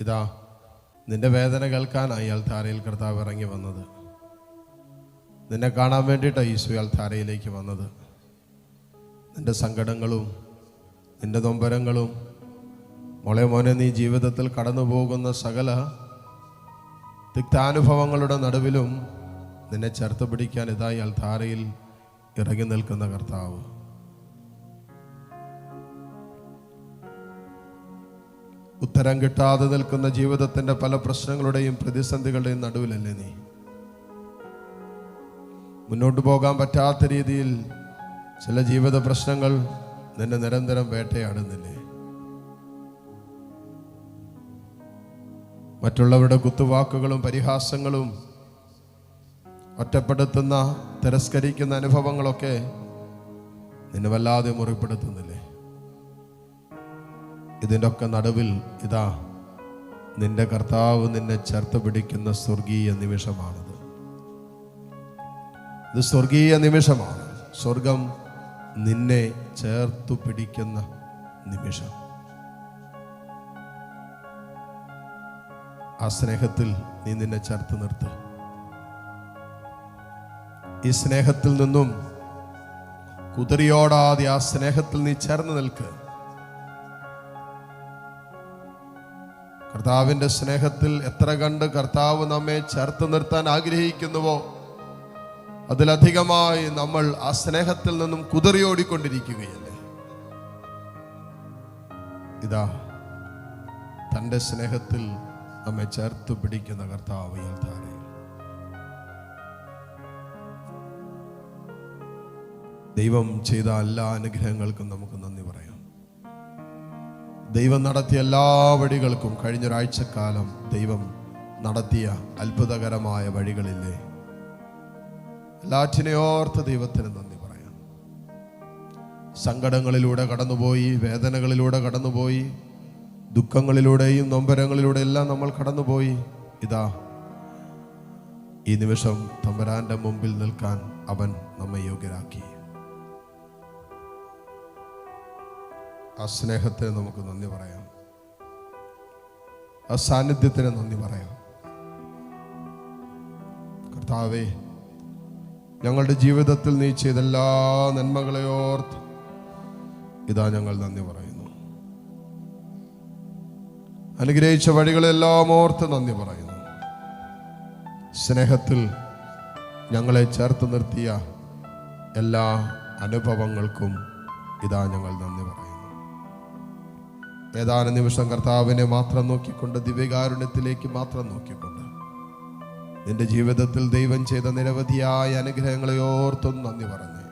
ഇതാ നിന്റെ വേദന കേൾക്കാനായി അൽത്താരയിൽ കർത്താവ് ഇറങ്ങി വന്നത്. നിന്നെ കാണാൻ വേണ്ടിയിട്ടാണ് ഈശോ അൽത്താരയിലേക്ക് വന്നത്. നിന്റെ സങ്കടങ്ങളും നിന്റെ നൊമ്പരങ്ങളും മോളെ മോനെ നീ ജീവിതത്തിൽ കടന്നു പോകുന്ന സകല തിക്താനുഭവങ്ങളുടെ നടുവിലും നിന്നെ ചേർത്ത് പിടിക്കാൻ ഇതായി അൽത്താരയിൽ ഇറങ്ങി നിൽക്കുന്ന കർത്താവ്. ഉത്തരം കിട്ടാതെ നിൽക്കുന്ന ജീവിതത്തിന്റെ പല പ്രശ്നങ്ങളുടെയും പ്രതിസന്ധികളുടെയും നടുവിലല്ലേ നീ? മുന്നോട്ട് പോകാൻ പറ്റാത്ത രീതിയിൽ ചില ജീവിത പ്രശ്നങ്ങൾ നിന്നെ നിരന്തരം വേട്ടയാടുന്നില്ലേ? മറ്റുള്ളവരുടെ കുത്തുവാക്കുകളും പരിഹാസങ്ങളും ഒറ്റപ്പെടുത്തുന്ന തിരസ്കരിക്കുന്ന അനുഭവങ്ങളൊക്കെ നിന്നെ വല്ലാതെ മുറിപ്പെടുത്തുന്നില്ലേ? ഇതിന്റെ ഒക്കെ നടുവിൽ ഇതാ നിന്റെ കർത്താവ് നിന്നെ ചേർത്ത് പിടിക്കുന്ന സ്വർഗീയ നിമിഷമാണിത്. ഇത് സ്വർഗീയ നിമിഷമാണ്. സ്വർഗം നിന്നെ ചേർത്തു പിടിക്കുന്ന നിമിഷം. ആ സ്നേഹത്തിൽ നീ നിന്നെ ചേർത്ത് നിർത്ത്. ഈ സ്നേഹത്തിൽ നിന്നും കുതിരിയോടാതെ ആ സ്നേഹത്തിൽ നീ ചേർന്ന് നിൽക്ക്. കർത്താവിന്റെ സ്നേഹത്തിൽ എത്ര കണ്ട് കർത്താവ് നമ്മെ ചേർത്ത് നിർത്താൻ ആഗ്രഹിക്കുന്നുവോ അതിലധികമായി നമ്മൾ ആ സ്നേഹത്തിൽ നിന്നും കുതിറിയോടിക്കൊണ്ടിരിക്കുകയല്ലേ ഇതാ തന്റെ സ്നേഹത്തിൽ നമ്മെ ചേർത്ത് പിടിക്കുന്ന കർത്താവ് ഈ ദൈവം ചെയ്ത എല്ലാ അനുഗ്രഹങ്ങൾക്കും നമുക്ക് നന്ദി ദൈവം നടത്തിയ എല്ലാ വഴികൾക്കും കഴിഞ്ഞൊരാഴ്ചക്കാലം ദൈവം നടത്തിയ അത്ഭുതകരമായ വഴികളില്ലേ? എല്ലാറ്റിനെ ഓർത്ത് ദൈവത്തിന് നന്ദി പറയാം. സങ്കടങ്ങളിലൂടെ കടന്നുപോയി വേദനകളിലൂടെ കടന്നുപോയി ദുഃഖങ്ങളിലൂടെയും നൊമ്പരങ്ങളിലൂടെ എല്ലാം നമ്മൾ കടന്നുപോയി. ഇതാ ഈ നിമിഷം തമ്പരാന്റെ മുമ്പിൽ നിൽക്കാൻ അവൻ നമ്മെ യോഗ്യരാക്കി. ആ സ്നേഹത്തിന് നമുക്ക് നന്ദി പറയാം. ആ സാന്നിധ്യത്തിന് നന്ദി പറയാം. കർത്താവേ ഞങ്ങളുടെ ജീവിതത്തിൽ നീ ചെയ്ത എല്ലാ നന്മകളെ ഓർത്ത് ഇതാ ഞങ്ങൾ നന്ദി പറയുന്നു. അനുഗ്രഹിച്ച വഴികളെല്ലാം ഓർത്ത് നന്ദി പറയുന്നു. സ്നേഹത്തിൽ ഞങ്ങളെ ചേർത്ത് നിർത്തിയ എല്ലാ അനുഭവങ്ങൾക്കും ഇതാ ഞങ്ങൾ നന്ദി പറയുന്നു. ഏതാനും നിമിഷം കർത്താവിനെ മാത്രം നോക്കിക്കൊണ്ട് ദിവ്യകാരുണ്യത്തിലേക്ക് മാത്രം നോക്കിക്കൊണ്ട് നിന്റെ ജീവിതത്തിൽ ദൈവം ചെയ്ത നിരവധിയായ അനുഗ്രഹങ്ങളെ ഓർത്തും നന്ദി പറഞ്ഞേ